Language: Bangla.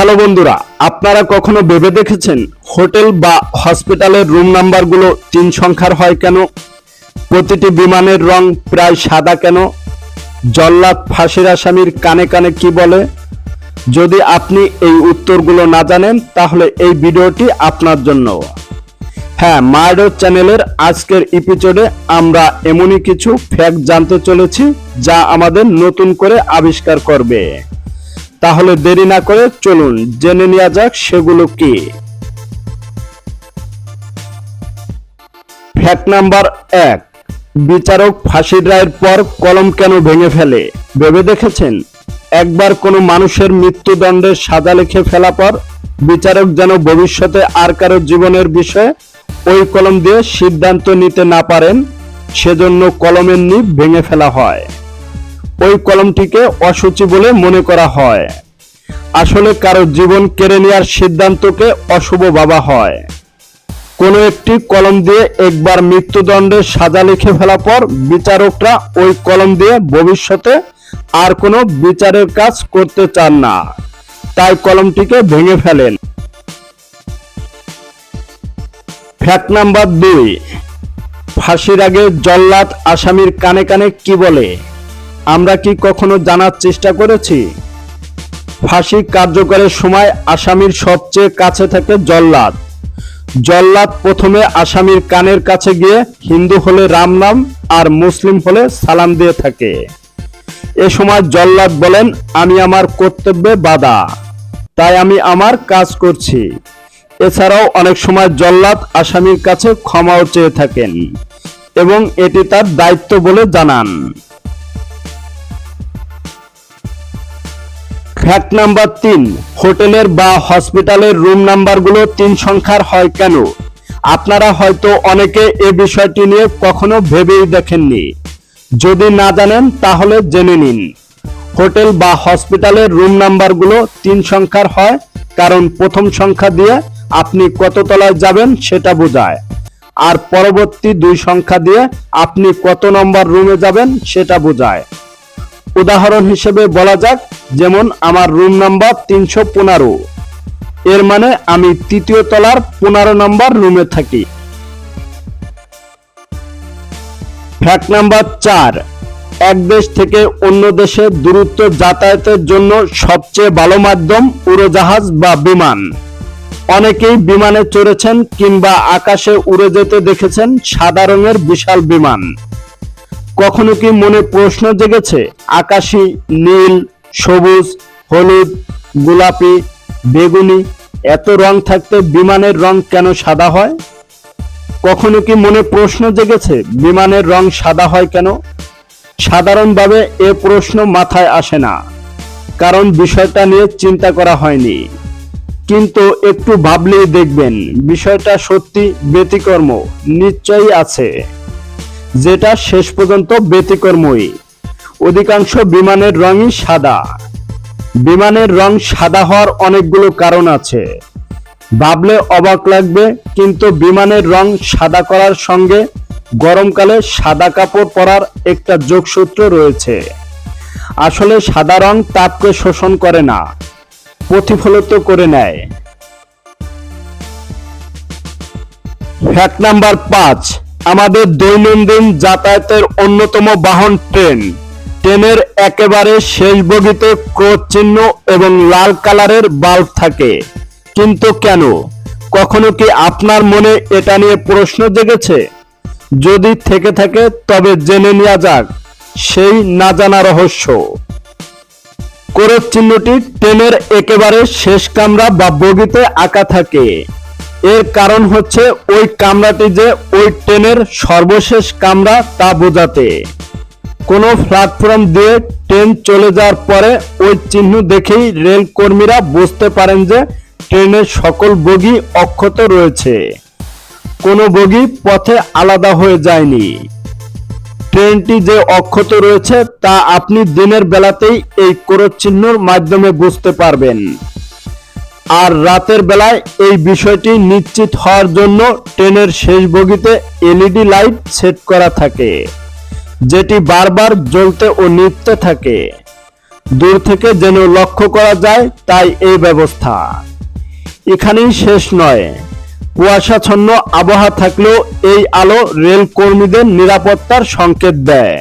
হ্যালো বন্ধুরা, আপনারা কখনো ভেবে দেখেছেন হোটেল বা হসপিটালের রুম নাম্বারগুলো তিন সংখ্যার হয় কেন? প্রতিটি বিমানের রং প্রায় সাদা কেন? জল্লাদ ফাঁসির আসামির কানে কানে কি বলে? যদি আপনি এই উত্তরগুলো না জানেন, তাহলে এই ভিডিওটি আপনার জন্য। হ্যাঁ মার্ডো চ্যানেলের আজকের এপিসোডে আমরা এমনই কিছু ফ্যাক্ট জানতে চলেছি, যা আমাদের নতুন করে আবিষ্কার করবে। তাহলে দেরি না করে চলুন জেনে নেওয়া যাক সেগুলো কি। ফ্যাক্ট নাম্বার এক, বিচারক ফাঁসির রায়ের পর কলম কেন ভেঙে ফেলে? ভেবে দেখেছেন? একবার কোনো মানুষের মৃত্যুদণ্ডের সাজা লিখে ফেলা পর বিচারক যেন ভবিষ্যতে আর কারও জীবনের বিষয়ে ওই কলম দিয়ে সিদ্ধান্ত নিতে না পারেন, সেজন্য কলমের নিব ভেঙে ফেলা হয়। ওই কলমটিকে অসুচি বলে মনে করা হয়। আসলে কারও জীবন কেড়ে নেওয়ার সিদ্ধান্তকে অশুভ ভাবা হয়। কোনো একটি কলম দিয়ে একবার মৃত্যুদণ্ডের সাজা লিখে ফেলা পর বিচারকরা ওই কলম দিয়ে ভবিষ্যতে আর কোনো বিচারের কাজ করতে চান না। তাই কলমটিকে ভেঙে ফেলেন। ফ্যাক্ট নাম্বার দুই। ফাঁসির আগে জল্লাদ আসামির কানে কানে কি বলে? আমরা কি কখনো জানার চেষ্টা করেছি? ফাঁসি কার্যকরের সময় আসামির সবচেয়ে কাছে থাকে জল্লাদ। জল্লাদ প্রথমে আসামির কানের কাছে গিয়ে হিন্দু হলে রাম নাম আর মুসলিম হলে সালাম দিয়ে থাকে। এ সময় জল্লাদ বলেন, আমি আমার কর্তব্যে বাধা, তাই আমি আমার কাজ করছি। এছাড়াও অনেক সময় জল্লাদ আসামির কাছে ক্ষমাও চেয়ে থাকেন এবং এটি তার দায়িত্ব বলে জানান। ফ্যাক্ট নাম্বার তিন, হোটেলের বা হসপিটালের রুম নাম্বারগুলো তিন সংখ্যার হয় কেন? আপনারা হয়তো অনেকে এ বিষয়টি নিয়ে কখনো ভেবেই দেখেননি। যদি না জানেন, তাহলে জেনে নিন। হোটেল বা হসপিটালের রুম নাম্বারগুলো তিন সংখ্যার হয়, কারণ প্রথম সংখ্যা দিয়ে আপনি কত তলায় যাবেন সেটা বোঝায়। আর পরবর্তী দুই সংখ্যা দিয়ে আপনি কত নম্বর রুমে যাবেন সেটা বোঝায়। উদাহরণ হিসেবে বলা যাক, যেমন আমার রুম নাম্বার তিনশো পনেরো। এর মানে আমি তৃতীয় তলার পনেরো নম্বর রুমে থাকি। ফ্যাক্ট নাম্বার চার, এক দেশ থেকে অন্য দেশে দূরত্ব যাতায়াতের জন্য সবচেয়ে ভালো মাধ্যম উড়োজাহাজ বা বিমান। অনেকেই বিমানে চড়েছেন কিংবা আকাশে উড়ে যেতে দেখেছেন সাদা রঙের বিশাল বিমান। কখনো কি মনে প্রশ্ন জেগেছে? আকাশি, নীল, সবুজ, হলুদ, গোলাপি, বেগুনি, এত রং থাকতে বিমানের রং কেন সাদা হয়? কখনো কি মনে প্রশ্ন জেগেছে বিমানের রং সাদা হয় কেন? সাধারণভাবে এ প্রশ্ন মাথায় আসে না, কারণ বিষয়টা নিয়ে চিন্তা করা হয়নি। কিন্তু একটু ভাবলেই দেখবেন, বিষয়টা সত্যি ব্যতিকর্ম, নিশ্চয়ই আছে। যেটা শেষ পর্যন্ত ব্যতিকর্মই। অধিকাংশ বিমানের রঙই সাদা। বিমানের রং সাদা হওয়ার অনেকগুলো কারণ আছে। ভাবলে অবাক লাগবে, কিন্তু বিমানের রং সাদা করার সঙ্গে গরমকালে সাদা কাপড় পরার একটা যোগসূত্র রয়েছে। আসলে সাদা রং তাপকে শোষণ করে না, প্রতিফলিত করে নেয়। ফ্যাক্ট নাম্বার পাঁচ। আমাদের দৈনন্দিন যাতায়াতের অন্যতম বাহন ট্রেন। ট্রেনের একেবারে শেষ বগিতে ক্রোধ চিহ্ন এবং লাল কালারের বাল্ব থাকে। কিন্তু কেন? কখনো কি আপনার মনে এটা নিয়ে প্রশ্ন জেগেছে? যদি থেকে থাকে, তবে জেনে নেওয়া যাক, সেই না জানা রহস্য। কোরস চিহ্নটি ট্রেনের একেবারে শেষ কামরা বা বগিতে আঁকা থাকে। এর কারণ হচ্ছে ওই কামরাটি যে ওই ট্রেনের সর্বশেষ কামরা তা বোঝাতে। কোনো প্ল্যাটফর্ম দিয়ে ট্রেন চলে যাওয়ার পরে ওই চিহ্ন দেখেই রেল কর্মীরা বুঝতে পারেন যে ট্রেনের সকল বগি অক্ষত রয়েছে। কোনো বগি পথে আলাদা হয়ে যায়নি। ট্রেনটি যে অক্ষত রয়েছে তা আপনি দিনের বেলাতেই এই ক্রোধ মাধ্যমে বুঝতে পারবেন। আর রাতের বেলায় এই বিষয়টি নিশ্চিত হওয়ার জন্য ট্রেনের শেষ বগিতে এলইডি লাইট সেট করা থাকে, যেটি বারবার জ্বলতে ও নিভতে থাকে। দূর থেকে যেন লক্ষ্য করা যায়, তাই এই ব্যবস্থা। এখানেই শেষ নয়। কুয়াশাচ্ছন্ন আবহাওয়া থাকলেও এই আলো রেল কর্মীদের নিরাপত্তার সংকেত দেয়।